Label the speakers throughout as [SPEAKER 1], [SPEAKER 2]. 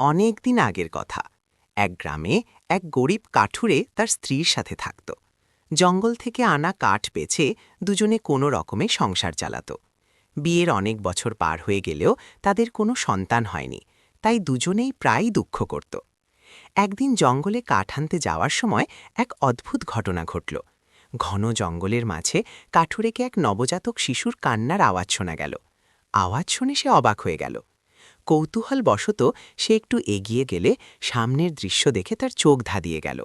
[SPEAKER 1] অনেক দিন আগের কথা। এক গ্রামে এক গরিব কাঠুরে তার স্ত্রীর সাথে থাকত। জঙ্গল থেকে আনা কাঠ বেছে দুজনে কোনো রকমে সংসার চালাত। বিয়ের অনেক বছর পার হয়ে গেলেও তাদের কোনো সন্তান হয়নি, তাই দুজনেই প্রায়ই দুঃখ করত। একদিন জঙ্গলে কাঠ আনতে যাওয়ার সময় এক অদ্ভুত ঘটনা ঘটল। ঘন জঙ্গলের মাঝে কাঠুরেকে এক নবজাতক শিশুর কান্নার আওয়াজ শোনা গেল। আওয়াজ শুনে সে অবাক হয়ে গেল। কৌতূহল বশত সে একটু এগিয়ে গেলে সামনের দৃশ্য দেখে তার চোখ ধাঁধিয়ে গেল।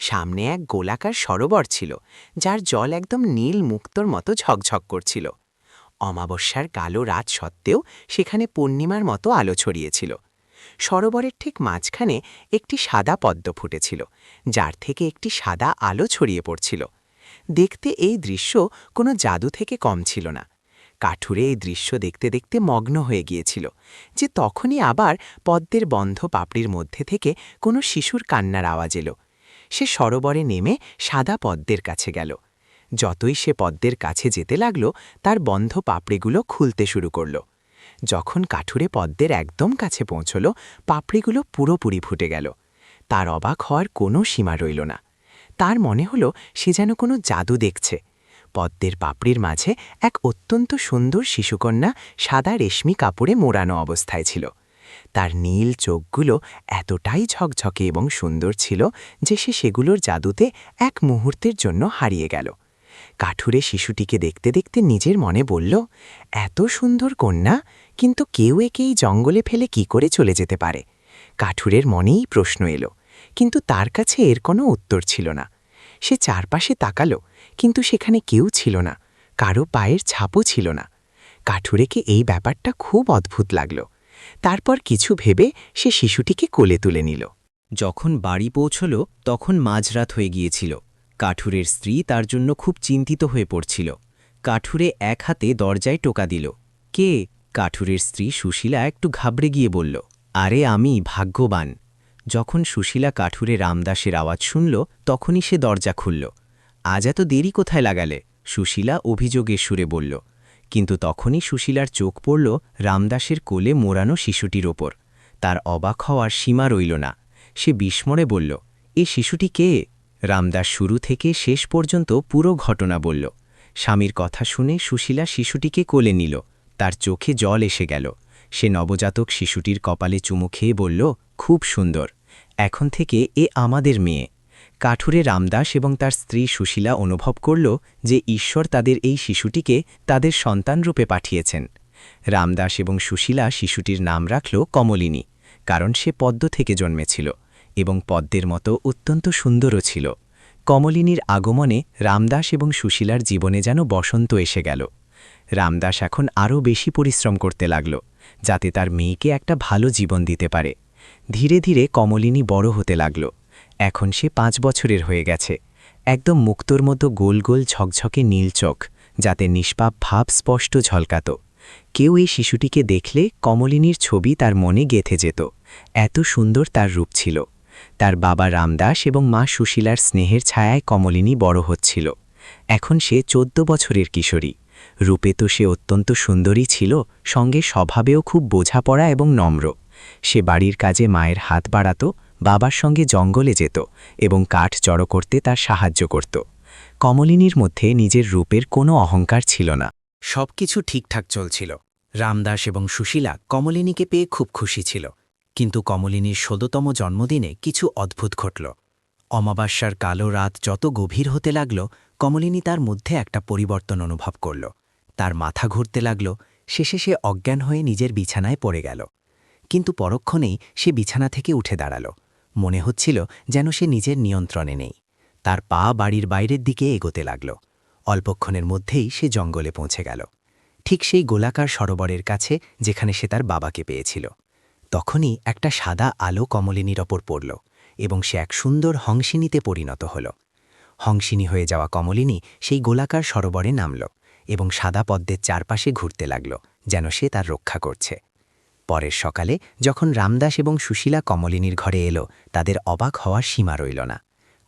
[SPEAKER 1] সামনে এক গোলাকার সরোবর ছিল, যার জল একদম নীল মুক্তর মতো ঝকঝক করছিল। অমাবস্যার কালো রাত সত্ত্বেও সেখানে পূর্ণিমার মতো আলো ছড়িয়েছিল। সরোবরের ঠিক মাঝখানে একটি সাদা পদ্ম ফুটেছিল, যার থেকে একটি সাদা আলো ছড়িয়ে পড়ছিল। দেখতে এই দৃশ্য কোনো জাদু থেকে কম ছিল না কাঠুরে এই দৃশ্য দেখতে দেখতে মগ্ন হয়ে গিয়েছিল, যে তখনই আবার পদ্মের বন্ধ পাপড়ির মধ্যে থেকে কোনো শিশুর কান্নার আওয়াজ এলো। সে সরোবরে নেমে সাদা পদ্মের কাছে গেল। যতই সে পদ্মের কাছে যেতে লাগল, তার বন্ধ পাপড়িগুলো খুলতে শুরু করল। যখন কাঠুরে পদ্মের একদম কাছে পৌঁছল, পাপড়িগুলো পুরোপুরি ফুটে গেল। তার অবাক হওয়ার কোনো সীমা রইল না। তার মনে হলো সে যেন কোনো জাদু দেখছে। পদ্মের পাপড়ির মাঝে এক অত্যন্ত সুন্দর শিশুকন্যা সাদা রেশমি কাপড়ে মোড়ানো অবস্থায় ছিল। তার নীল চোখগুলো এতটাই ঝকঝকে এবং সুন্দর ছিল যে সে সেগুলোর জাদুতে এক মুহূর্তের জন্য হারিয়ে গেল। কাঠুরে শিশুটিকে দেখতে দেখতে নিজের মনে বলল, এত সুন্দর কন্যা, কিন্তু কেউ একেই জঙ্গলে ফেলে কি করে চলে যেতে পারে? কাঠুরের মনেই প্রশ্ন এলো, কিন্তু তার কাছে এর কোনো উত্তর ছিল না। সে চারপাশে তাকালো কিন্তু সেখানে কেউ ছিল না, কারও পায়ের ছাপও ছিল না। কাঠুরেকে এই ব্যাপারটা খুব অদ্ভুত লাগল। তারপর কিছু ভেবে সে শিশুটিকে কোলে তুলে নিল।
[SPEAKER 2] যখন বাড়ি পৌঁছল, তখন মাঝরাত হয়ে গিয়েছিল। কাঠুরের স্ত্রী তার জন্য খুব চিন্তিত হয়ে পড়ছিল। কাঠুরে এক হাতে দরজায় টোকা দিল। কে? কাঠুরের স্ত্রী সুশীলা একটু ঘাবড়ে গিয়ে বলল, আরে আমি, ভাগ্যবান। যখন সুশীলা কাঠুরে রামদাসের আওয়াজ শুনল, তখনই সে দরজা খুলল। আজ এত দেরি কোথায় লাগালে? সুশীলা অভিযোগের সুরে বলল। কিন্তু তখনই সুশীলার চোখ পড়ল রামদাসের কোলে মোড়ানো শিশুটির ওপর। তার অবাক হওয়ার সীমা রইল না। সে বিস্মরে বলল, এ শিশুটি কে? রামদাস শুরু থেকে শেষ পর্যন্ত পুরো ঘটনা বলল। স্বামীর কথা শুনে সুশীলা শিশুটিকে কোলে নিল। তার চোখে জল এসে গেল। সে নবজাতক শিশুটির কপালে চুমু খেয়ে বলল, খুব সুন্দর। এখন থেকে এ আমাদের মেয়ে। কাঠুরে রামদাস এবং তার স্ত্রী সুশীলা অনুভব করল যে ঈশ্বর তাদের এই শিশুটিকে তাদের সন্তানরূপে পাঠিয়েছেন। রামদাস এবং সুশীলা শিশুটির নাম রাখল কমলিনী, কারণ সে পদ্ম থেকে জন্মেছিল এবং পদ্মের মতো অত্যন্ত সুন্দরও ছিল। কমলিনীর আগমনে রামদাস এবং সুশীলার জীবনে যেন বসন্ত এসে গেল। রামদাস এখন আরও বেশি পরিশ্রম করতে লাগল, যাতে তার মেয়েকে একটা ভালো জীবন দিতে পারে। ধীরে ধীরে কমলিনী বড় হতে লাগল। এখন সে পাঁচ বছরের হয়ে গেছে। একদম মুক্তর মতো গোল গোল ঝকঝকে নীল চোখ, যাতে নিষ্পাপ ভাব স্পষ্ট ঝলকাত। কেউ এই শিশুটিকে দেখলে কমলিনীর ছবি তার মনে গেথে যেত। এত সুন্দর তার রূপ ছিল। তার বাবা রামদাস এবং মা সুশীলার স্নেহের ছায়ায় কমলিনী বড় হচ্ছিল। এখন সে চোদ্দ বছরের কিশোরী। রূপে তো সে অত্যন্ত সুন্দরী ছিল, সঙ্গে স্বভাবেও খুব বোঝাপড়া এবং নম্র। সে বাড়ির কাজে মায়ের হাত বাড়াত বাবার সঙ্গে জঙ্গলে যেত এবং কাঠ জড়ো করতে তার সাহায্য করত। কমলিনীর মধ্যে নিজের রূপের কোনো অহংকার ছিল না।
[SPEAKER 1] সবকিছু ঠিকঠাক চলছিল। রামদাস এবং সুশীলা কমলিনীকে পেয়ে খুব খুশি ছিল। কিন্তু কমলিনীর ষোলতম জন্মদিনে কিছু অদ্ভুত ঘটল। অমাবাস্যার কালো রাত যত গভীর হতে লাগল, কমলিনী তার মধ্যে একটা পরিবর্তন অনুভব করল। তার মাথা ঘুরতে লাগল, শেষে সে অজ্ঞান হয়ে নিজের বিছানায় পড়ে গেল। কিন্তু পরক্ষণেই সে বিছানা থেকে উঠে দাঁড়াল। মনে হচ্ছিল যেন সে নিজের নিয়ন্ত্রণে নেই। তার পা বাড়ির বাইরের দিকে এগোতে লাগল। অল্পক্ষণের মধ্যেই সে জঙ্গলে পৌঁছে গেল। ঠিক সেই গোলাকার সরোবরের কাছে যেখানে সে তার বাবাকে পেয়েছিল। তখনই একটা সাদা আলো কমলিনীর ওপর পড়ল এবং সে এক সুন্দর হংসিনীতে পরিণত হল। হংসিনী হয়ে যাওয়া কমলিনী সেই গোলাকার সরোবরে নামল এবং সাদা পদ্মের চারপাশে ঘুরতে লাগল যেন সে তার রক্ষা করছে। পরের সকালে যখন রামদাস এবং সুশীলা কমলিনীর ঘরে এলো, তাদের অবাক হওয়ার সীমা রইল না।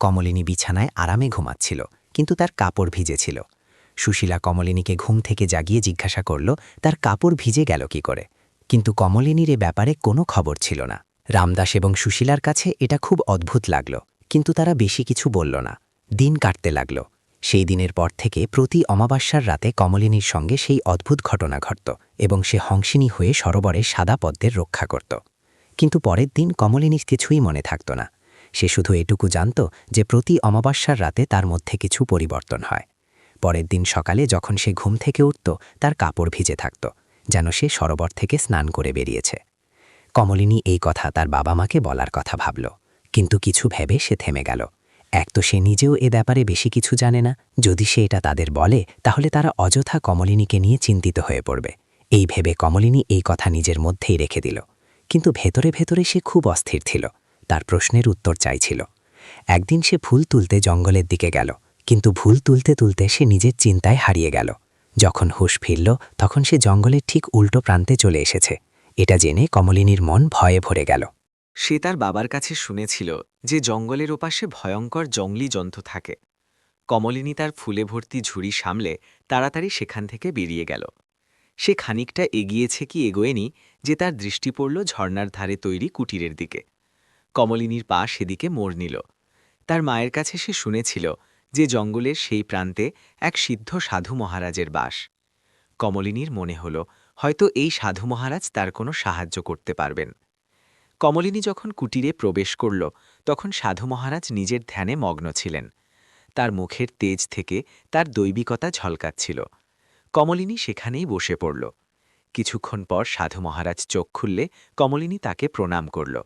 [SPEAKER 1] কমলিনী বিছানায় আরামে ঘুমাচ্ছিল, কিন্তু তার কাপড় ভিজেছিল সুশীলা কমলিনীকে ঘুম থেকে জাগিয়ে জিজ্ঞাসা করল, তার কাপড় ভিজে গেল কি করে? কিন্তু কমলিনীর এ ব্যাপারে কোনো খবর ছিল না।
[SPEAKER 3] রামদাস এবং সুশীলার কাছে এটা খুব অদ্ভুত লাগল, কিন্তু তারা বেশি কিছু বলল না। দিন কাটতে লাগল। সেই দিনের পর থেকে প্রতি অমাবস্যার রাতে কমলিনীর সঙ্গে সেই অদ্ভুত ঘটনা ঘটত এবং সে হংসিনী হয়ে সরোবরে সাদা পদ্মের রক্ষা করত। কিন্তু পরের দিন কমলিনীর কিছুই মনে থাকত না। সে শুধু এটুকু জানত যে প্রতি অমাবস্যার রাতে তার মধ্যে কিছু পরিবর্তন হয়। পরের দিন সকালে যখন সে ঘুম থেকে উঠত, তার কাপড় ভিজে থাকত, যেন সে সরোবর থেকে স্নান করে বেরিয়েছে। কমলিনী এই কথা তার বাবা মাকে বলার কথা ভাবল, কিন্তু কিছু ভেবে সে থেমে গেল। এক তো সে নিজেও এ ব্যাপারে বেশি কিছু জানে না। যদি সে এটা তাদের বলে, তাহলে তারা অযথা কমলিনীকে নিয়ে চিন্তিত হয়ে পড়বে। এই ভেবে কমলিনী এই কথা নিজের মধ্যেই রেখে দিল। কিন্তু ভেতরে ভেতরে সে খুব অস্থির ছিল। তার প্রশ্নের উত্তর চাইছিল। একদিন সে ফুল তুলতে জঙ্গলের দিকে গেল, কিন্তু ভুল তুলতে তুলতে সে নিজের চিন্তায় হারিয়ে গেল। যখন হুঁশ ফিরল, তখন সে জঙ্গলের ঠিক উল্টো প্রান্তে চলে এসেছে। এটা জেনে কমলিনীর মন ভয়ে ভরে গেল।
[SPEAKER 1] সে তার বাবার কাছে শুনেছিল যে জঙ্গলের ওপাশে ভয়ঙ্কর জঙ্গলি জন্তু থাকে। কমলিনী তার ফুলে ভর্তি ঝুড়ি সামলে তাড়াতাড়ি সেখান থেকে বেরিয়ে গেল। সে খানিকটা এগিয়েছে কি এগোয়নি যে তার দৃষ্টি পড়ল ঝর্ণার ধারে তৈরি কুটিরের দিকে। কমলিনীর পা সেদিকে মোড় নিল। তার মায়ের কাছে সে শুনেছিল যে জঙ্গলের সেই প্রান্তে এক সিদ্ধ সাধু মহারাজের বাস। কমলিনীর মনে হল, হয়তো এই সাধু মহারাজ তার কোনো সাহায্য করতে পারবেন। কমলিনী যখন কুটিরে প্রবেশ করল, তখন সাধু মহারাজ নিজের ধ্যানে মগ্ন ছিলেন। তার মুখের তেজ থেকে তার দৈবিকতা ঝলকাচ্ছিল। কমলিনী সেখানেই বসে পড়ল। কিছুক্ষণ পর সাধু মহারাজ চোখ খুললে কমলিনী তাকে প্রণাম করল।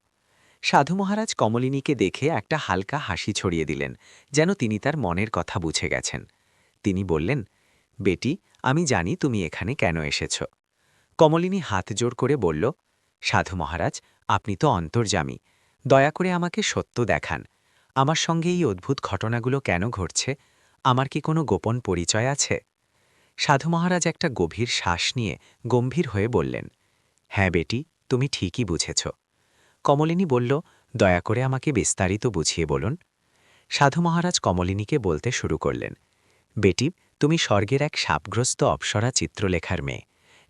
[SPEAKER 1] সাধু মহারাজ কমলিনীকে দেখে একটা হালকা হাসি ছড়িয়ে দিলেন, যেন তিনি তার মনের কথা বুঝে গেছেন। তিনি বললেন, বেটি, আমি জানি তুমি এখানে কেন এসেছ। কমলিনী হাত জোর করে বলল সাধু মহারাজ, আপনি তো অন্তর্যামী। দয়া করে আমাকে সত্য দেখান। আমার সঙ্গে এই অদ্ভুত ঘটনাগুলো কেন ঘটছে? আমার কি কোনো গোপন পরিচয় আছে? সাধু মহারাজ একটা গভীর শ্বাস নিয়ে গম্ভীর হয়ে বললেন হ্যাঁ বেটি, তুমি ঠিকই বুঝেছ। কমলিনী বলল, দয়া করে আমাকে বিস্তারিত বুঝিয়ে বলুন। সাধু মহারাজ কমলিনীকে বলতে শুরু করলেন, বেটি, তুমি স্বর্গের এক সাপগ্রস্ত অপ্সরা চিত্রলেখার মেয়ে।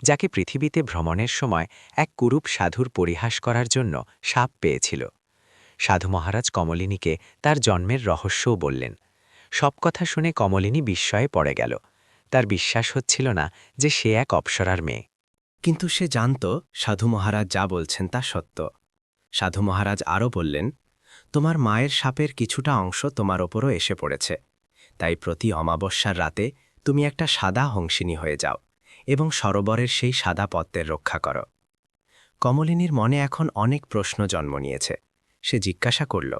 [SPEAKER 1] যাকে পৃথিবীতে ভ্রমণের সময় এক কুরূপ সাধুর পরিহাস করার জন্য সাপ পেয়েছিল। সাধু মহারাজ কমলিনীকে তার জন্মের রহস্যও বললেন। সব কথা শুনে কমলিনী বিস্ময়ে পড়ে গেল। তার বিশ্বাস হচ্ছিল না যে সে এক অপ্সরার মেয়ে।
[SPEAKER 2] কিন্তু সে জানত সাধু মহারাজ যা বলছেন তা সত্য। সাধু মহারাজ আরও বললেন, তোমার মায়ের সাপের কিছুটা অংশ তোমার ওপরও এসে পড়েছে। তাই প্রতি অমাবস্যার রাতে তুমি একটা সাদা হংসিনী হয়ে যাও। এবং সরোবরের সেই সাদা পদ্মের রক্ষা কর। কমলিনীর মনে এখন অনেক প্রশ্ন জন্ম নিয়েছে। সে জিজ্ঞাসা করল,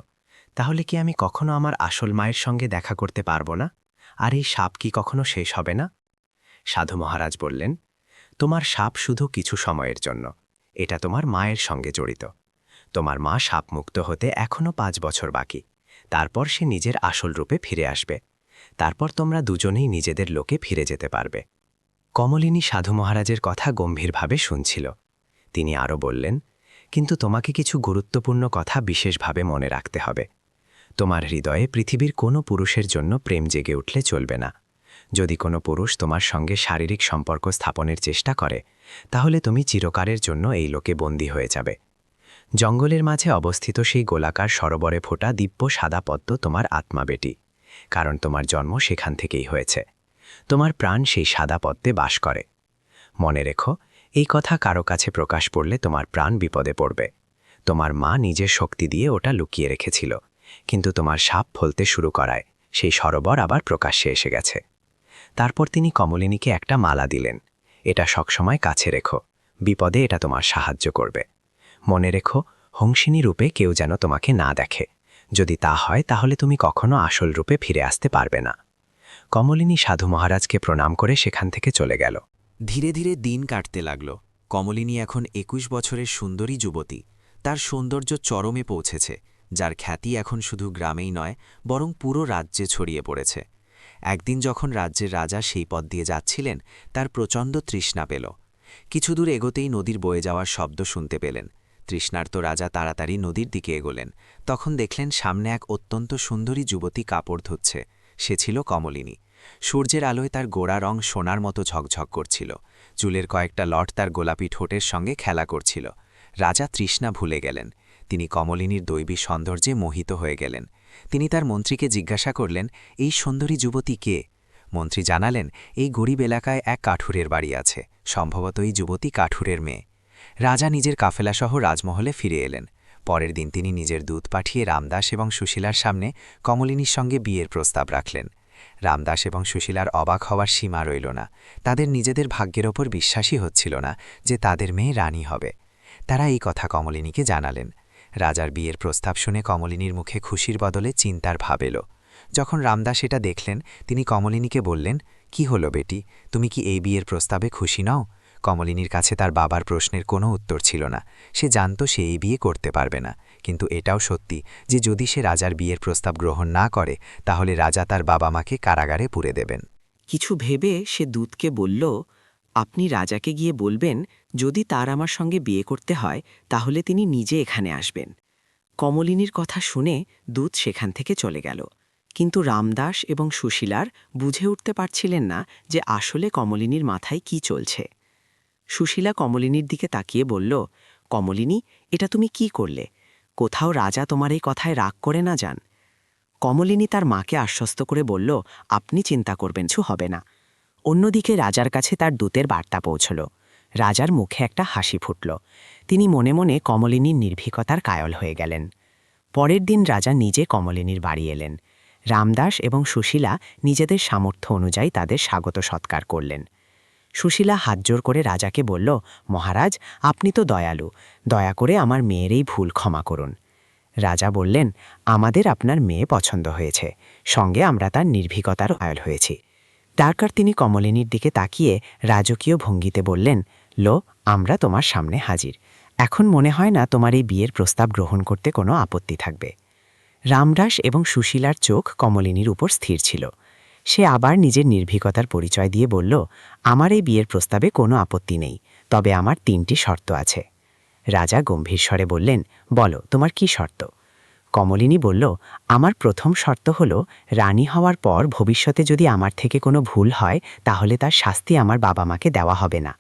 [SPEAKER 2] তাহলে কি আমি কখনো আমার আসল মায়ের সঙ্গে দেখা করতে পারব না? আর এই সাপ কি কখনো শেষ হবে না? সাধু মহারাজ বললেন, তোমার সাপ শুধু কিছু সময়ের জন্য। এটা তোমার মায়ের সঙ্গে জড়িত। তোমার মা সাপ মুক্ত হতে এখনও পাঁচ বছর বাকি। তারপর সে নিজের আসল রূপে ফিরে আসবে। তারপর তোমরা দুজনেই নিজেদের লোকে ফিরে যেতে পারবে। কমলিনী সাধু মহারাজের কথা গম্ভীরভাবে শুনছিল। তিনি আরও বললেন, কিন্তু তোমাকে কিছু গুরুত্বপূর্ণ কথা বিশেষভাবে মনে রাখতে হবে। তোমার হৃদয়ে পৃথিবীর কোনো পুরুষের জন্য প্রেম জেগে উঠলে চলবে না। যদি কোনো পুরুষ তোমার সঙ্গে শারীরিক সম্পর্ক স্থাপনের চেষ্টা করে, তাহলে তুমি চিরকারের জন্য এই লোকে বন্দী হয়ে যাবে। জঙ্গলের মাঝে অবস্থিত সেই গোলাকার সরোবরে ফোটা দিব্য সাদা পদ্ম তোমার আত্মা বেটি কারণ তোমার জন্ম সেখান থেকেই হয়েছে। তোমার প্রাণ সেই সাদা পদ্মে বাস করে। মনে রেখো, এই কথা কারও কাছে প্রকাশ পড়লে তোমার প্রাণ বিপদে পড়বে। তোমার মা নিজের শক্তি দিয়ে ওটা লুকিয়ে রেখেছিল, কিন্তু তোমার সাপ ফলতে শুরু করায়, সেই সরোবর আবার প্রকাশ্যে এসে গেছে। তারপর তিনি কমলিনীকে একটা মালা দিলেন, এটা সবসময় কাছে রেখো, বিপদে এটা তোমার সাহায্য করবে। মনে রেখো, হংসিনী রূপে কেউ যেন তোমাকে না দেখে, যদি তা হয় তাহলে তুমি কখনো আসল রূপে ফিরে আসতে পারবে না। কমলিনী সাধু মহারাজকে প্রণাম করে সেখান থেকে চলে গেল।
[SPEAKER 1] ধীরে ধীরে দিন কাটতে লাগল। কমলিনী এখন একুশ বছরের সুন্দরী যুবতী। তার সৌন্দর্য চরমে পৌঁছেছে, যার খ্যাতি এখন শুধু গ্রামেই নয়, বরং পুরো রাজ্যে ছড়িয়ে পড়েছে। একদিন যখন রাজ্যের রাজা সেই পথ দিয়ে যাচ্ছিলেন, তার প্রচণ্ড তৃষ্ণা পেল। কিছু দূর এগোতেই নদীর বয়ে যাওয়ার শব্দ শুনতে পেলেন। তৃষ্ণার্ত রাজা তাড়াতাড়ি নদীর দিকে এগোলেন। তখন দেখলেন সামনে এক অত্যন্ত সুন্দরী যুবতী কাপড় ধুচ্ছে। সে ছিল কমলিনী। সূর্যের আলোয় তার গোড়া রং সোনার মতো ঝকঝক করছিল। চুলের কয়েকটা লট তার গোলাপি ঠোঁটের সঙ্গে খেলা করছিল। রাজা তৃষ্ণা ভুলে গেলেন।
[SPEAKER 4] তিনি কমলিনীর দৈবী সৌন্দর্যে মোহিত হয়ে গেলেন। তিনি তার মন্ত্রীকে জিজ্ঞাসা করলেন, এই সুন্দরী যুবতী কে? মন্ত্রী জানালেন, এই গরিব এলাকায় এক কাঠুরের বাড়ি আছে। সম্ভবত এই যুবতী কাঠুরের মেয়ে। রাজা নিজের কাফেলাসহ রাজমহলে ফিরে এলেন। পরের দিন তিনি নিজের দূত পাঠিয়ে রামদাস এবং সুশীলার সামনে কমলিনীর সঙ্গে বিয়ের প্রস্তাব রাখলেন। রামদাস এবং সুশীলার অবাক হওয়ার সীমা রইল না। তাদের নিজেদের ভাগ্যের ওপর বিশ্বাসই হচ্ছিল না যে তাদের মেয়ে রানী হবে। তারা এই কথা কমলিনীকে জানালেন। রাজার বিয়ের প্রস্তাব শুনে কমলিনীর মুখে খুশির বদলে চিন্তার ভাব এলো। যখন রামদাস এটা দেখলেন, তিনি কমলিনীকে বললেন, কি হলো বেটি? তুমি কি এই বিয়ের প্রস্তাবে খুশি নও? কমলিনীর কাছে তার বাবার প্রশ্নের কোনো উত্তর ছিল না। সে জানত সে এই বিয়ে করতে পারবে না। কিন্তু এটাও সত্যি যে যদি সে রাজার বিয়ের প্রস্তাব গ্রহণ না করে, তাহলে রাজা তার বাবা মাকে কারাগারে পুরে দেবেন।
[SPEAKER 1] কিছু ভেবে সে দূতকে বলল, আপনি রাজাকে গিয়ে বলবেন, যদি তার আমার সঙ্গে বিয়ে করতে হয়, তাহলে তিনি নিজে এখানে আসবেন। কমলিনীর কথা শুনে দূত সেখান থেকে চলে গেল। কিন্তু রামদাস এবং সুশীলার বুঝে উঠতে পারছিলেন না যে আসলে কমলিনীর মাথায় কি চলছে। সুশীলা কমলিনীর দিকে তাকিয়ে বলল, কমলিনী, এটা তুমি কি করলে? কোথাও রাজা তোমার এই কথায় রাগ করে না যান? কমলিনী তার মাকে আশ্বস্ত করে বলল, আপনি চিন্তা করবেন, কিছু হবে না। অন্যদিকে রাজার কাছে তার দূতের বার্তা পৌঁছল। রাজার মুখে একটা হাসি ফুটল। তিনি মনে মনে কমলিনীর নির্ভীকতার কায়ল হয়ে গেলেন। পরের দিন রাজা নিজে কমলিনীর বাড়ি এলেন। রামদাস এবং সুশীলা নিজেদের সামর্থ্য অনুযায়ী তাদের স্বাগত সৎকার করলেন। সুশীলা হাতজোর করে রাজাকে বলল, মহারাজ, আপনি তো দয়ালু। দয়া করে আমার মেয়ের এই ভুল ক্ষমা করুন। রাজা বললেন, আমাদের আপনার মেয়ে পছন্দ হয়েছে। সঙ্গে আমরা তার নির্ভীকতার আয়ল হয়েছি। তারপর তিনি কমলিনীর দিকে তাকিয়ে রাজকীয় ভঙ্গিতে বললেন, লো, আমরা তোমার সামনে হাজির। এখন মনে হয় না তোমার এই বিয়ের প্রস্তাব গ্রহণ করতে কোনো আপত্তি থাকবে। রামরাস এবং সুশীলার চোখ কমলিনীর উপর স্থির ছিল। সে আবার নিজের নির্ভীকতার পরিচয় দিয়ে বলল, আমার এই বিয়ের প্রস্তাবে কোনো আপত্তি নেই, তবে আমার তিনটি শর্ত আছে। রাজা গম্ভীর স্বরে বললেন, বলো, তোমার কি শর্ত? কমলিনী বলল, আমার প্রথম শর্ত হল, রানী হওয়ার পর ভবিষ্যতে যদি আমার থেকে কোনো ভুল হয়, তাহলে তার শাস্তি আমার বাবা মাকে দেওয়া হবে না।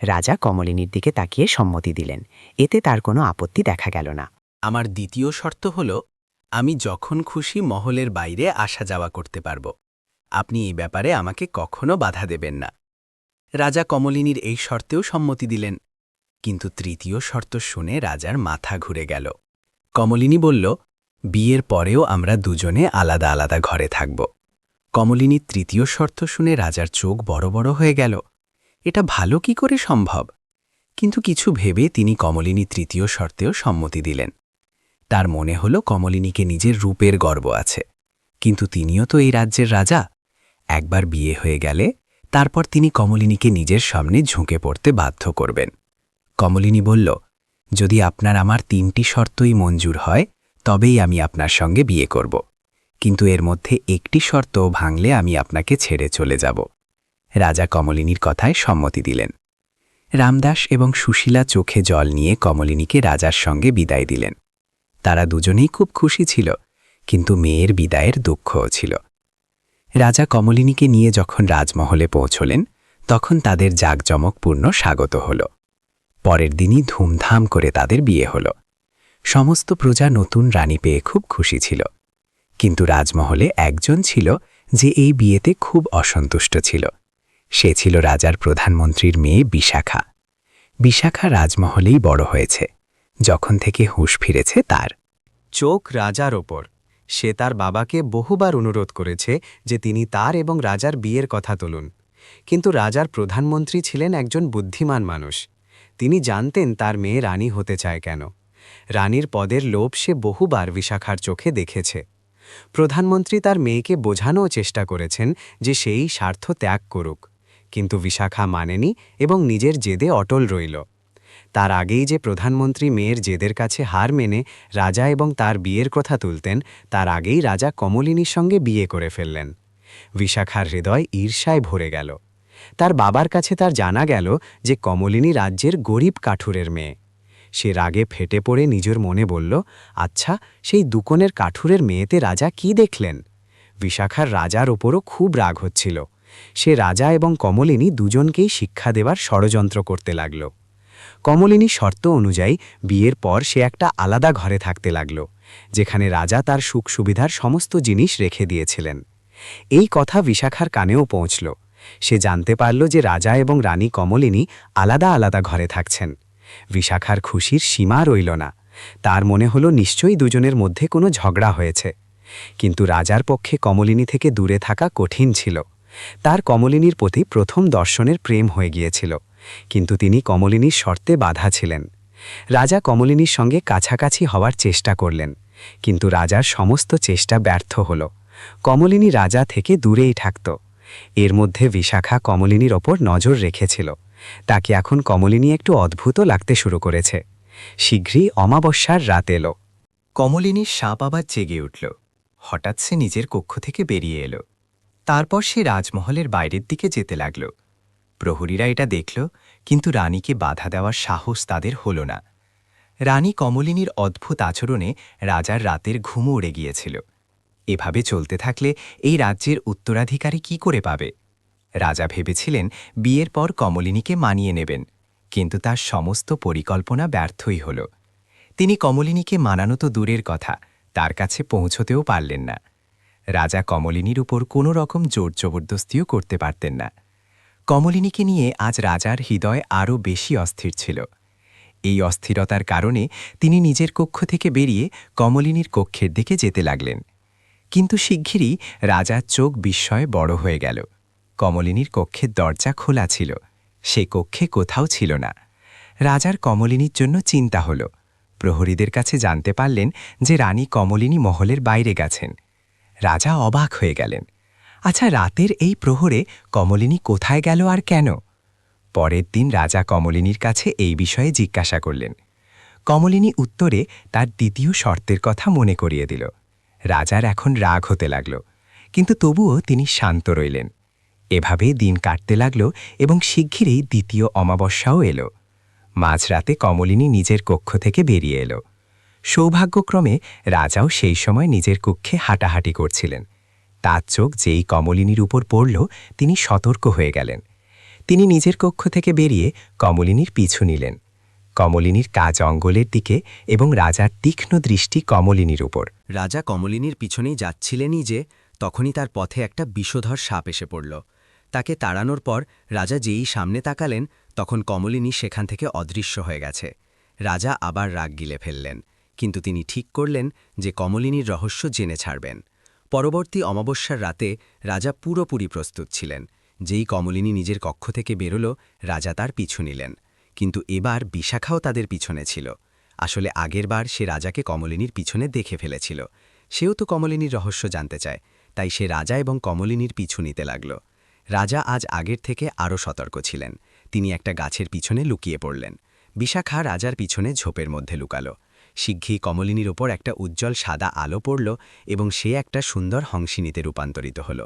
[SPEAKER 1] রাজা কমলিনীর দিকে তাকিয়ে সম্মতি দিলেন, এতে তার কোনো আপত্তি দেখা গেল না।
[SPEAKER 2] আমার দ্বিতীয় শর্ত হল, আমি যখন খুশি মহলের বাইরে আসা যাওয়া করতে পারব। আপনি এই ব্যাপারে আমাকে কখনো বাধা দেবেন না। রাজা কমলিনীর এই শর্তেও সম্মতি দিলেন। কিন্তু তৃতীয় শর্ত শুনে রাজার মাথা ঘুরে গেল। কমলিনী বলল, বিয়ের পরেও আমরা দুজনে আলাদা আলাদা ঘরে থাকব। কমলিনীর তৃতীয় শর্ত শুনে রাজার চোখ বড় বড় হয়ে গেল। এটা ভালো কি করে সম্ভব? কিন্তু কিছু ভেবে তিনি কমলিনী তৃতীয় শর্তেও সম্মতি দিলেন। তার মনে হল কমলিনীকে নিজের রূপের গর্ব আছে। কিন্তু তিনিও তো এই রাজ্যের রাজা। একবার বিয়ে হয়ে গেলে তারপর তিনি কমলিনীকে নিজের সামনে ঝুঁকে পড়তে বাধ্য করবেন। কমলিনী বলল, যদি আপনার আমার তিনটি শর্তই মঞ্জুর হয়, তবেই আমি আপনার সঙ্গে বিয়ে করব। কিন্তু এর মধ্যে একটি শর্ত ভাঙলে আমি আপনাকে ছেড়ে চলে যাব। রাজা কমলিনীর কথায় সম্মতি দিলেন। রামদাস এবং সুশীলা চোখে জল নিয়ে কমলিনীকে রাজার সঙ্গে বিদায় দিলেন। তারা দুজনেই খুব খুশি ছিল, কিন্তু মেয়ের বিদায়ের দুঃখও ছিল। রাজা কমলিনীকে নিয়ে যখন রাজমহলে পৌঁছলেন, তখন তাদের জাঁকজমকপূর্ণ স্বাগত হল। পরের দিনই ধুমধাম করে তাদের বিয়ে হল। সমস্ত প্রজা নতুন রানী পেয়ে খুব খুশি ছিল। কিন্তু রাজমহলে একজন ছিল যে এই বিয়েতে খুব অসন্তুষ্ট ছিল। সে ছিল রাজার প্রধানমন্ত্রীর মেয়ে বিশাখা। বিশাখা রাজমহলেই বড় হয়েছে। যখন থেকে হুঁশ ফিরেছে তার।
[SPEAKER 5] চোখ রাজার ওপর। সে তার বাবাকে বহুবার অনুরোধ করেছে যে তিনি তার এবং রাজার বিয়ের কথা তুলুন। কিন্তু রাজার প্রধানমন্ত্রী ছিলেন একজন বুদ্ধিমান মানুষ। তিনি জানতেন তার মেয়ে রানী হতে চায় কেন। রানীর পদের লোভ সে বহুবার বিশাখার চোখে দেখেছে। প্রধানমন্ত্রী তার মেয়েকে বোঝানোও চেষ্টা করেছেন যে সেই স্বার্থ ত্যাগ করুক। কিন্তু বিশাখা মানেনি এবং নিজের জেদে অটল রইল। তার আগেই যে প্রধানমন্ত্রী মেয়ের জেদের কাছে হার মেনে রাজা এবং তার বিয়ের কথা তুলতেন, তার আগেই রাজা কমলিনীর সঙ্গে বিয়ে করে ফেললেন। বিশাখার হৃদয় ঈর্ষায় ভরে গেল। তার বাবার কাছে তার জানা গেল যে কমলিনী রাজ্যের গরিব কাঠুরের মেয়ে। সে রাগে ফেটে পড়ে নিজের মনে বলল আচ্ছা সেই দুকনের কাঠুরের মেয়েতে রাজা কি দেখলেন? বিশাখার রাজার ওপরও খুব রাগ হচ্ছিল। সে রাজা এবং কমলিনী দুজনকেই শিক্ষা দেবার ষড়যন্ত্র করতে লাগল। কমলিনী শর্ত অনুযায়ী বিয়ের পর সে একটা আলাদা ঘরে থাকতে লাগল, যেখানে রাজা তার সুখ সুবিধার সমস্ত জিনিস রেখে দিয়েছিলেন। এই কথা বিশাখার কানেও পৌঁছল। সে জানতে পারল যে রাজা এবং রানী কমলিনী আলাদা আলাদা ঘরে থাকছেন। বিশাখার খুশির সীমা রইল না। তার মনে হল নিশ্চয়ই দুজনের মধ্যে কোনো ঝগড়া হয়েছে। কিন্তু রাজার পক্ষে কমলিনী থেকে দূরে থাকা কঠিন ছিল। তার কমলিনীর প্রতি প্রথম দর্শনের প্রেম হয়ে গিয়েছিল। কিন্তু তিনি কমলিনীর শর্তে বাধা ছিলেন। রাজা কমলিনীর সঙ্গে কাছাকাছি হওয়ার চেষ্টা করলেন, কিন্তু রাজার সমস্ত চেষ্টা ব্যর্থ হল। কমলিনী রাজা থেকে দূরেই থাকত। এর মধ্যে বিশাখা কমলিনীর ওপর নজর রেখেছিল। তাকে এখন কমলিনী একটু অদ্ভুত লাগতে শুরু করেছে। শীঘ্রই অমাবস্যার রাত এলো।
[SPEAKER 2] কমলিনীর সাপ আবার জেগে উঠল। হঠাৎ সে নিজের কক্ষ থেকে বেরিয়ে এলো। তারপর সে রাজমহলের বাইরের দিকে যেতে লাগল। প্রহরীরা এটা দেখল, কিন্তু রানীকে বাধা দেওয়ার সাহস তাদের হল না। রানী কমলিনীর অদ্ভুত আচরণে রাজার রাতের ঘুমও উড়ে গিয়েছিল। এভাবে চলতে থাকলে এই রাজ্যের উত্তরাধিকারী কি করে পাবে? রাজা ভেবেছিলেন বিয়ের পর কমলিনীকে মানিয়ে নেবেন, কিন্তু তার সমস্ত পরিকল্পনা ব্যর্থই হল। তিনি কমলিনীকে মানানো তো দূরের কথা, তার কাছে পৌঁছতেও পারলেন না। রাজা কমলিনীর উপর কোনো রকম জোর জবরদস্তিও করতে পারতেন না। কমলিনীকে নিয়ে আজ রাজার হৃদয় আরও বেশি অস্থির ছিল। এই অস্থিরতার কারণে তিনি নিজের কক্ষ থেকে বেরিয়ে কমলিনীর কক্ষের দিকে যেতে লাগলেন। কিন্তু শিগগিরই রাজার চোখ বিস্ময়ে বড় হয়ে গেল। কমলিনীর কক্ষের দরজা খোলা ছিল। সে কক্ষে কোথাও ছিল না। রাজার কমলিনীর জন্য চিন্তা হল। প্রহরীদের কাছে জানতে পারলেন যে রানী কমলিনী মহলের বাইরে গেছেন। রাজা অবাক হয়ে গেলেন। আচ্ছা রাতের এই প্রহরে কমলিনী কোথায় গেল আর কেন? পরের দিন রাজা কমলিনীর কাছে এই বিষয়ে জিজ্ঞাসা করলেন। কমলিনী উত্তরে তার দ্বিতীয় শর্তের কথা মনে করিয়ে দিল। রাজার এখন রাগ হতে লাগল, কিন্তু তবুও তিনি শান্ত রইলেন। এভাবে দিন কাটতে লাগল এবং শিগগিরই দ্বিতীয় অমাবস্যাও এলো। মাঝরাতে কমলিনী নিজের কক্ষ থেকে বেরিয়ে এলো। সৌভাগ্যক্রমে রাজাও সেই সময় নিজের কক্ষে হাঁটাহাঁটি করছিলেন। তার চোখ যেই কমলিনীর উপর পড়ল, তিনি সতর্ক হয়ে গেলেন। তিনি নিজের কক্ষ থেকে বেরিয়ে কমলিনীর পিছু নিলেন। কমলিনীর কাজ অঙ্গলের দিকে এবং রাজার তীক্ষ্ণ দৃষ্টি কমলিনীর উপর।
[SPEAKER 3] রাজা কমলিনীর পিছনেই যাচ্ছিলেনই যে, তখনই তার পথে একটা বিষধর সাপ এসে পড়ল। তাকে তাড়ানোর পর রাজা যেই সামনে তাকালেন, তখন কমলিনী সেখান থেকে অদৃশ্য হয়ে গেছে। রাজা আবার রাগ গিলে ফেললেন। কিন্তু তিনি ঠিক করলেন যে, কমলিনীর রহস্য জেনে ছাড়বেন। পরবর্তী অমাবস্যার রাতে রাজা পুরোপুরি প্রস্তুত ছিলেন। যেই কমলিনী নিজের কক্ষ থেকে বেরোল, রাজা তার পিছু নিলেন। কিন্তু এবার বিশাখাও তাদের পিছনে ছিল। আসলে আগেরবার সে রাজাকে কমলিনীর পিছনে দেখে ফেলেছিল। সেও তো কমলিনীর রহস্য জানতে চায়, তাই সে রাজা এবং কমলিনীর পিছু নিতে লাগল। রাজা আজ আগের থেকে আরও সতর্ক ছিলেন। তিনি একটা গাছের পিছনে লুকিয়ে পড়লেন। বিশাখা রাজার পিছনে ঝোপের মধ্যে লুকালো। শিগগির কমলিনীর ওপর একটা উজ্জ্বল সাদা আলো পড়ল এবং সে একটা সুন্দর হংসিনীতে রূপান্তরিত হল।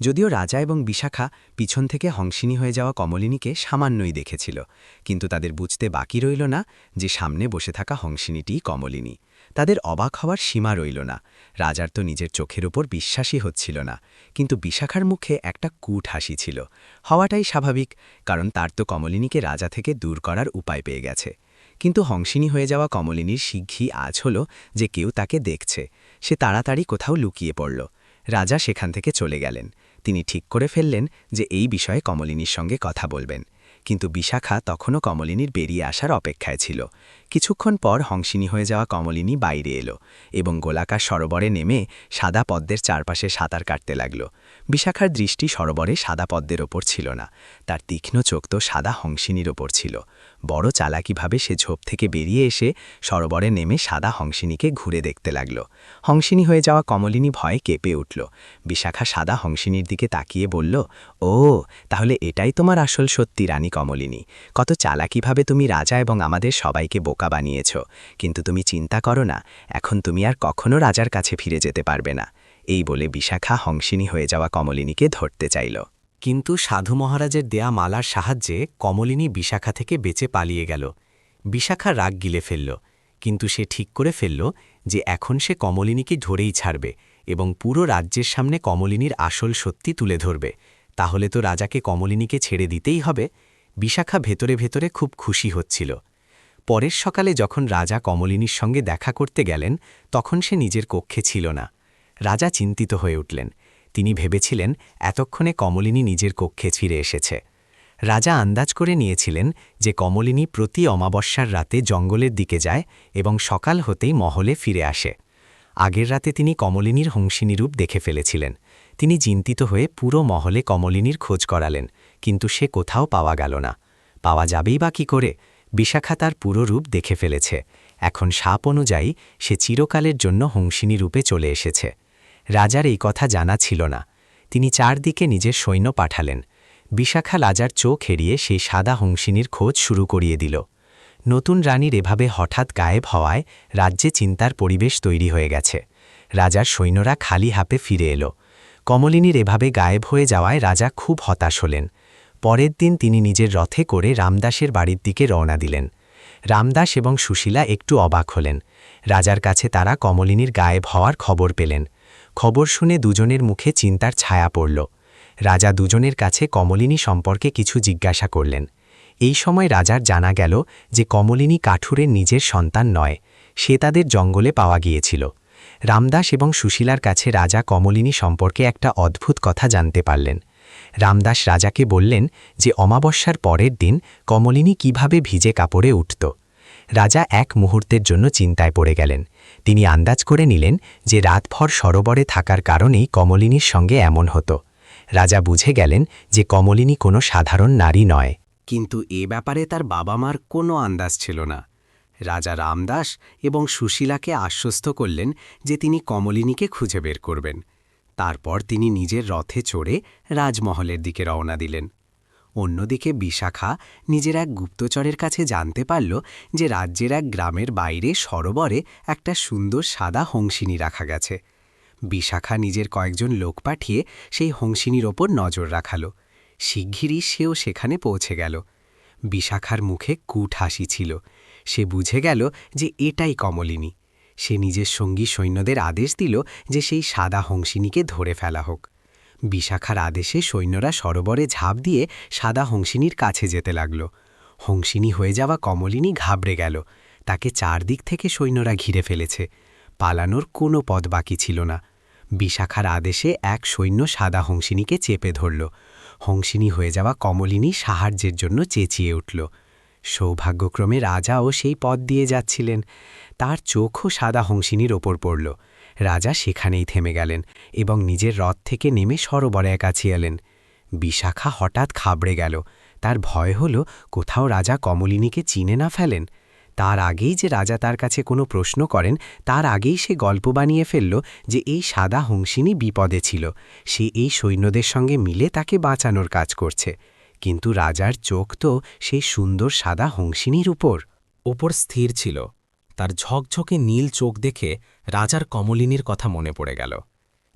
[SPEAKER 3] যদিও রাজা এবং বিশাখা পিছন থেকে হংসিনী হয়ে যাওয়া কমলিনীকে সামান্যই দেখেছিল, কিন্তু তাদের বুঝতে বাকি রইল না যে সামনে বসে থাকা হংসিনীটিই কমলিনী। তাদের অবাক হওয়ার সীমা রইল না। রাজার তো নিজের চোখের ওপর বিশ্বাসই হচ্ছিল না, কিন্তু বিশাখার মুখে একটা কুট হাসি ছিল। হওয়াটাই স্বাভাবিক, কারণ তার তো কমলিনীকে রাজা থেকে দূর করার উপায় পেয়ে গেছে। কিন্তু হংসিনী হয়ে যাওয়া কমলিনীর শিঘ্রই আজ হল যে কেউ তাকে দেখছে। সে তাড়াতাড়ি কোথাও লুকিয়ে পড়ল। রাজা সেখান থেকে চলে গেলেন। তিনি ঠিক করে ফেললেন যে এই বিষয়ে কমলিনীর সঙ্গে কথা বলবেন। কিন্তু বিশাখা তখনও কমলিনীর বেরিয়ে আসার অপেক্ষায় ছিল। কিছুক্ষণ পর হংসিনী হয়ে যাওয়া কমলিনী বাইরে এলো এবং গোলাকার সরোবরে নেমে সাদা পদ্মের চারপাশে সাঁতার কাটতে লাগল। বিশাখার দৃষ্টি সরোবরে সাদা পদ্মের ওপর ছিল না। তার তীক্ষ্ণ চোখ তো সাদা হংসিনীর ওপর ছিল। বড় চালাকিভাবে সে ঝোপ থেকে বেরিয়ে এসে সরোবরে নেমে সাদা হংসিনীকে ঘুরে দেখতে লাগল। হংসিনী হয়ে যাওয়া কমলিনী ভয়ে কেঁপে উঠল। বিশাখা সাদা হংসিনীর দিকে তাকিয়ে বলল, ও, তাহলে এটাই তোমার আসল সত্যি রানী কমলিনী। কত চালাকিভাবে তুমি রাজা এবং আমাদের সবাইকে বোকা বানিয়েছ। কিন্তু তুমি চিন্তা করো না, এখন তুমি আর কখনো রাজার কাছে ফিরে যেতে পারবে না। এই বলে বিশাখা হংসিনী হয়ে যাওয়া কমলিনীকে ধরতে চাইল।
[SPEAKER 2] কিন্তু সাধু মহারাজের দেয়া মালার সাহায্যে কমলিনী বিশাখা থেকে বেঁচে পালিয়ে গেল। বিশাখা রাগ গিলে ফেলল, কিন্তু সে ঠিক করে ফেলল যে এখন সে কমলিনীকে ধরেই ছাড়বে এবং পুরো রাজ্যের সামনে কমলিনীর আসল সত্যি তুলে ধরবে। তাহলে তো রাজাকে কমলিনীকে ছেড়ে দিতেই হবে। বিশাখা ভেতরে ভেতরে খুব খুশি হচ্ছিল।
[SPEAKER 5] পরের সকালে যখন রাজা কমলিনীর সঙ্গে দেখা করতে গেলেন, তখন সে নিজের কক্ষে ছিল না। রাজা চিন্তিত হয়ে উঠলেন। তিনি ভেবেছিলেন এতক্ষণে কমলিনী নিজের কক্ষে ফিরে এসেছে। রাজা আন্দাজ করে নিয়েছিলেন যে কমলিনী প্রতি অমাবস্যার রাতে জঙ্গলের দিকে যায় এবং সকাল হতেই মহলে ফিরে আসে। আগের রাতে তিনি কমলিনীর হংসিনীরূপ দেখে ফেলেছিলেন। তিনি চিন্তিত হয়ে পুরো মহলে কমলিনীর খোঁজ করালেন, কিন্তু সে কোথাও পাওয়া গেল না। পাওয়া যাবেই বা কী করে? বিশাখা তার পুরো রূপ দেখে ফেলেছে। এখন সাপ অনুযায়ী সে চিরকালের জন্য হংসিনী রূপে চলে এসেছে। রাজার এই কথা জানা ছিল না। তিনি চারদিকে নিজের সৈন্য পাঠালেন। বিশাখা রাজার চোখ এড়িয়ে সেই সাদা হংসিনীর খোঁজ শুরু করিয়ে দিল। নতুন রানীর এভাবে হঠাৎ গায়েব হওয়ায় রাজ্যে চিন্তার পরিবেশ তৈরি হয়ে গেছে। রাজার সৈন্যরা খালি হাপে ফিরে এলো। কমলিনীর এভাবে গায়েব হয়ে যাওয়ায় রাজা খুব হতাশ হলেন। পরের দিন তিনি নিজের রথে করে রামদাসের বাড়ির দিকে রওনা দিলেন। রামদাস এবং সুশীলা একটু অবাক হলেন। রাজার কাছে তারা কমলিনীর গায়েব হওয়ার খবর পেলেন। খবর শুনে দুজনের মুখে চিন্তার ছায়া পড়ল। রাজা দুজনের কাছে কমলিনী সম্পর্কে কিছু জিজ্ঞাসা করলেন। এই সময় রাজার জানা গেল যে কমলিনী কাঠুরের নিজের সন্তান নয়, সে তাদের জঙ্গলে পাওয়া গিয়েছিল। রামদাস এবং সুশীলার কাছে রাজা কমলিনী সম্পর্কে একটা অদ্ভুত কথা জানতে পারলেন। রামদাস রাজাকে বললেন যে অমাবস্যার পরের দিন কমলিনী কীভাবে ভিজে কাপড়ে উঠত। রাজা এক মুহূর্তের জন্য চিন্তায় পড়ে গেলেন। তিনি আন্দাজ করে নিলেন যে রাতভর সরোবরে থাকার কারণেই কমলিনীর সঙ্গে এমন হতো। রাজা বুঝে গেলেন যে কমলিনী কোনো সাধারণ নারী নয়।
[SPEAKER 3] কিন্তু এ ব্যাপারে তার বাবা মার কোনো আন্দাজ ছিল না। রাজা রামদাস এবং সুশীলাকে আশ্বস্ত করলেন যে তিনি কমলিনীকে খুঁজে বের করবেন। তারপর তিনি নিজের রথে চড়ে রাজমহলের দিকে রওনা দিলেন। অন্যদিকে বিশাখা নিজের এক গুপ্তচরের কাছে জানতে পারল যে রাজ্যের এক গ্রামের বাইরে সরোবরে একটা সুন্দর সাদা হংসিনী রাখা গেছে। বিশাখা নিজের কয়েকজন লোক পাঠিয়ে সেই হংসিনীর ওপর নজর রাখাল। শিগগিরই সেও সেখানে পৌঁছে গেল। বিশাখার মুখে কুট হাসি ছিল। সে বুঝে গেল যে এটাই কমলিনী। সে নিজের সঙ্গী সৈন্যদের আদেশ দিল যে সেই সাদা হংসিনীকে ধরে ফেলা হোক। বিশাখার আদেশে সৈন্যরা সরোবরে ঝাঁপ দিয়ে সাদা হংসিনীর কাছে যেতে লাগল। হংসিনী হয়ে যাওয়া কমলিনী ঘাবড়ে গেল। তাকে চারদিক থেকে সৈন্যরা ঘিরে ফেলেছে। পালানোর কোনো পদ বাকি ছিল না। বিশাখার আদেশে এক সৈন্য সাদা হংসিনীকে চেপে ধরল। হংসিনী হয়ে যাওয়া কমলিনী সাহায্যের জন্য চেঁচিয়ে উঠল। সৌভাগ্যক্রমে রাজাও সেই পথ দিয়ে যাচ্ছিলেন। তার চোখও সাদা হংসিনীর ওপর পড়ল। রাজা সেখানেই থেমে গেলেন এবং নিজের রথ থেকে নেমে সরোবরে কাছে এলেন। বিশাখা হঠাৎ খাবড়ে গেল। তার ভয় হল, কোথাও রাজা কমলিনীকে চিনে না ফেলেন। তার আগেই যে রাজা তার কাছে কোনো প্রশ্ন করেন, তার আগেই সে গল্প বানিয়ে ফেলল যে এই সাদা হংসিনী বিপদে ছিল। সে এই সৈন্যদের সঙ্গে মিলে তাকে বাঁচানোর কাজ করছে। কিন্তু রাজার চোখ তো সেই সুন্দর সাদা হংসিনীর উপর।
[SPEAKER 6] ওপর স্থির ছিল। তার ঝকঝকে নীল চোখ দেখে রাজার কমলিনীর কথা মনে পড়ে গেল।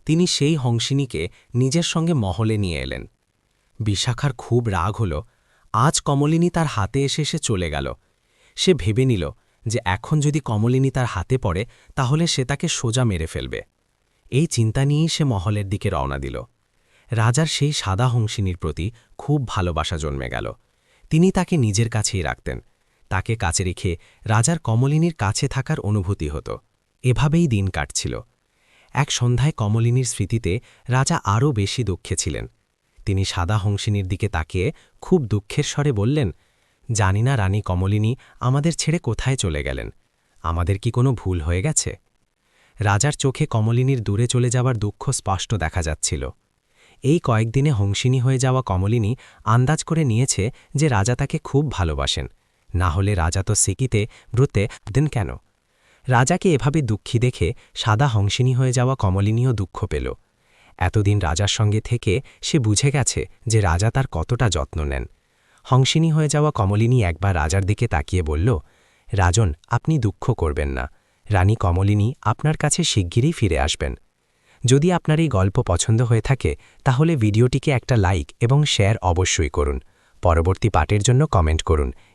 [SPEAKER 6] তিনি সেই হংসিনীকে নিজের সঙ্গে মহলে নিয়ে এলেন। বিশাখার খুব রাগ হল। আজ কমলিনী তার হাতে এসে এসে চলে গেল। সে ভেবে নিল যে এখন যদি কমলিনী তার হাতে পড়ে, তাহলে সে তাকে সোজা মেরে ফেলবে। এই চিন্তা নিয়েই সে মহলের দিকে রওনা দিল। রাজার সেই সাদা হংসিনীর প্রতি খুব ভালোবাসা জন্মে গেল। তিনি তাকে নিজের কাছেই রাখতেন। তাকে কাছে রেখে রাজার কমলিনীর কাছে থাকার অনুভূতি হতো। এভাবেই দিন কাটছিল। এক সন্ধ্যায় কমলিনীর স্মৃতিতে রাজা আরও বেশি দুঃখে ছিলেন। তিনি সাদা হংসিনীর দিকে তাকিয়ে খুব দুঃখের স্বরে বললেন, জানি না রানী কমলিনী আমাদের ছেড়ে কোথায় চলে গেলেন? আমাদের কি কোনো ভুল হয়ে গেছে? রাজার চোখে কমলিনীর দূরে চলে যাওয়ার দুঃখ স্পষ্ট দেখা যাচ্ছিল। এই কয়েকদিনে হংসিনী হয়ে যাওয়া কমলিনী আন্দাজ করে নিয়েছে যে রাজা তাকে খুব ভালোবাসেন। না হলে রাজা তো সিকিতে ব্রুতে দেন কেন? রাজাকে এভাবে দুঃখী দেখে সাদা হংসিনী হয়ে যাওয়া কমলিনীও দুঃখ পেল। এতদিন রাজার সঙ্গে থেকে সে বুঝে গেছে যে রাজা তার কতটা যত্ন নেন। হংসিনী হয়ে যাওয়া কমলিনী একবার রাজার দিকে তাকিয়ে বলল, রাজন, আপনি দুঃখ করবেন না। রানী কমলিনী আপনার কাছে শিগগিরই ফিরে আসবেন। যদি আপনার এই গল্প পছন্দ হয়ে থাকে, তাহলে ভিডিওটিকে একটা লাইক এবং শেয়ার অবশ্যই করুন। পরবর্তী পার্টের জন্য কমেন্ট করুন।